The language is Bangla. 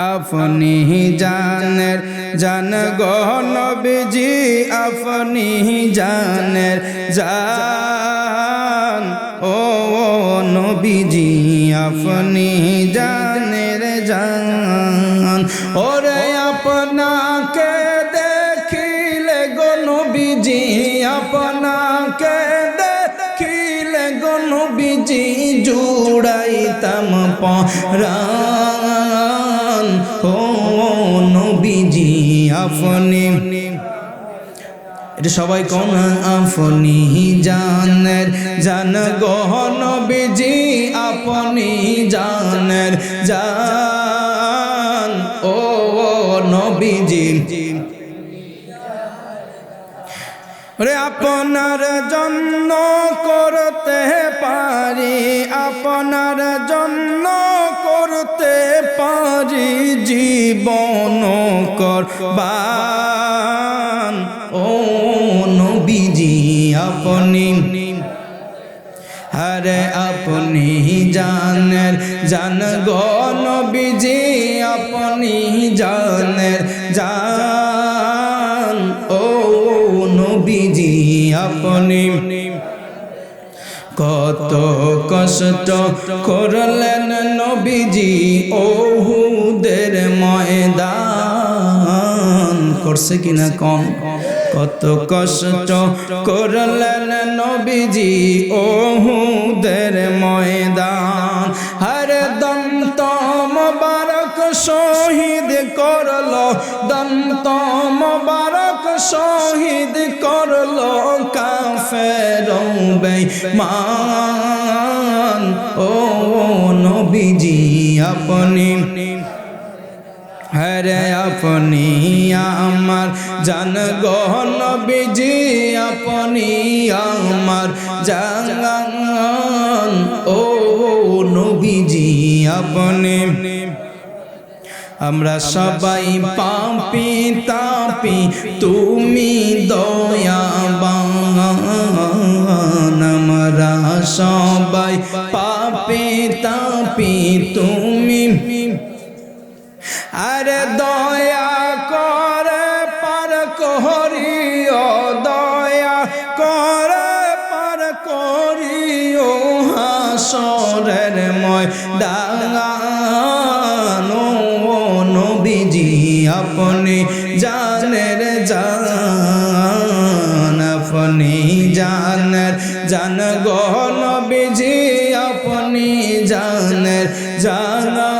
আপনি জানের জান গহনবীজি আপনি জানের জান। ও, নবীজি, আপনি জানের জান। ওরে আপনাকে দেখিলে গো নবীজি, আপনাকে দেখিলে গো নবীজি, জুড়াইতাম পরাণ। আপনি। এটা সবাই কোন আপনি জানের জান গহন বিজি আপনি জানের জান ও নবীজি। রে আপনার জন্য করতে পারি, আপনার জন্য করতে পারি। জীবন করবান। ও নবীজি, আপনি হরে আপনি জানের জান গন বিজি আপনি জানের জান। ও নবীজি, আপনি কত কষ্ট করলেন নবীজি ওহুদের ময়দান। করছে কিনা কম? কত কষ্ট করলেন নবীজি ওহুদের ময়দান। হর দন্ত মোবারক শহীদ করল দন্ত মোবারক শহীদ করল কাফের মান ও নবীজি, আপনি। হরে আপনি আমার জান গহন বিজি আপনি আমার জান ও নবীজি, আপনি। আমরা সবাই পাপি, তাপি, তুমি দয়াবান। আমরা সবাই পাপি তাপি তুমি। আরে দয়া করে, পার করিও দয়া করে, পার করিও হাসরের ময় ডাঙানো নবীজি, আপনি জানের জান জানের জান গো নবীজি আপনি জানের জানো